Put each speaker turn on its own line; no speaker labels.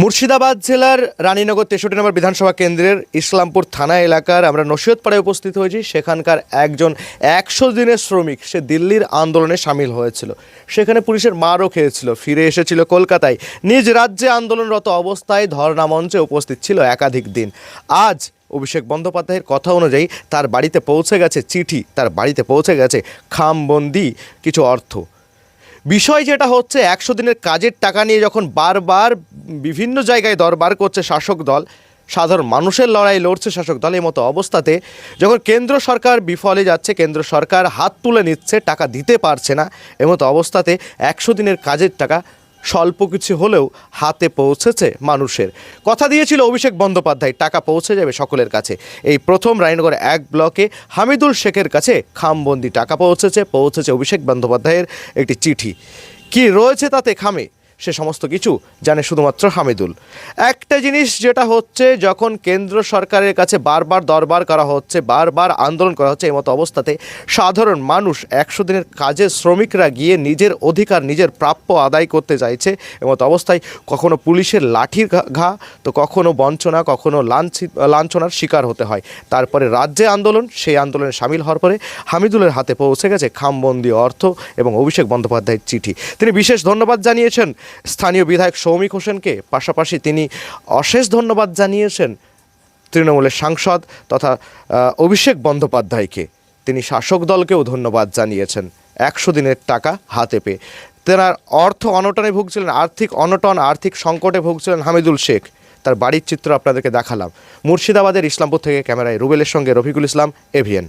মুর্শিদাবাদ জেলার রানীনগর তেষট্টি নম্বর বিধানসভা কেন্দ্রের ইসলামপুর থানা এলাকার আমরা নসিহতপাড়ায় উপস্থিত হয়েছি। সেখানকার একজন একশো দিনের শ্রমিক, সে দিল্লির আন্দোলনে সামিল হয়েছিল। সেখানে পুলিশের মারও খেয়েছিল, ফিরে এসেছিল কলকাতায়। নিজ রাজ্যে আন্দোলনরত অবস্থায় ধর্ণা মঞ্চে উপস্থিত ছিল একাধিক দিন। আজ অভিষেক বন্দ্যোপাধ্যায়ের কথা অনুযায়ী তার বাড়িতে পৌঁছে গেছে চিঠি, তার বাড়িতে পৌঁছে গেছে খামবন্দি কিছু অর্থ। বিষয় যেটা হচ্ছে, একশো দিনের কাজের টাকা নিয়ে যখন বারবার বিভিন্ন জায়গায় দরবার করছে শাসক দল। সাধারণ মানুষের লড়াই লড়ছে শাসক দল। এই মতো অবস্থাতে যখন কেন্দ্র সরকার বিফলে যাচ্ছে, কেন্দ্র সরকার হাত তুলে নিচ্ছে, টাকা দিতে পারছে না এমতো অবস্থাতে একশো দিনের কাজের টাকা স্বল্প কিছু হলেও হাতে পৌঁছেছে মানুষের। কথা দিয়েছিল অভিষেক বন্দ্যোপাধ্যায়, টাকা পৌঁছে যাবে সকলের কাছে। এই প্রথম রায়নগর এক ব্লকে হামিদুল শেখের কাছে খামবন্দি টাকা পৌঁছেছে পৌঁছেছে অভিষেক বন্দ্যোপাধ্যায়ের একটি চিঠি। কি রয়েছে তাতে খামে? সে সমস্ত কিছু জানে শুধুমাত্র হামিদুল। একটা জিনিস যেটা হচ্ছে, যখন কেন্দ্র সরকারের কাছে বারবার দরবার করা হচ্ছে, বারবার আন্দোলন করা হচ্ছে, এই মতো অবস্থাতে সাধারণ মানুষ একশো দিনের কাজে শ্রমিকরা গিয়ে নিজের অধিকার, নিজের প্রাপ্য আদায় করতে চাইছে এমতো অবস্থায় কখনো পুলিশের লাঠির ঘা- তো কখনো বঞ্চনা, কখনো লাঞ্ছি লাঞ্ছনার শিকার হতে হয়। তারপরে রাজ্যে আন্দোলন, সেই আন্দোলনে সামিল হওয়ার পরে হামিদুলের হাতে পৌঁছে গেছে খামবন্দি অর্থ এবং অভিষেক বন্দ্যোপাধ্যায়ের চিঠি। তিনি বিশেষ ধন্যবাদ জানিয়েছেন স্থানীয় বিধায়ক সৌমিক হোসেনকে। পাশাপাশি তিনি অশেষ ধন্যবাদ জানিয়েছেন তৃণমূলের সাংসদ তথা অভিষেক বন্দ্যোপাধ্যায়কে। তিনি শাসক দলকেও ধন্যবাদ জানিয়েছেন। একশো দিনের টাকা হাতে পেয়ে। তেনার অর্থ অনটনে ভুগছিলেন, আর্থিক অনটন, আর্থিক সংকটে ভুগছিলেন হামিদুল শেখ। তার বাড়ির চিত্র আপনাদেরকে দেখালাম। মুর্শিদাবাদের ইসলামপুর থেকে ক্যামেরায় রুবেলের সঙ্গে রফিকুল ইসলাম, এভিএন।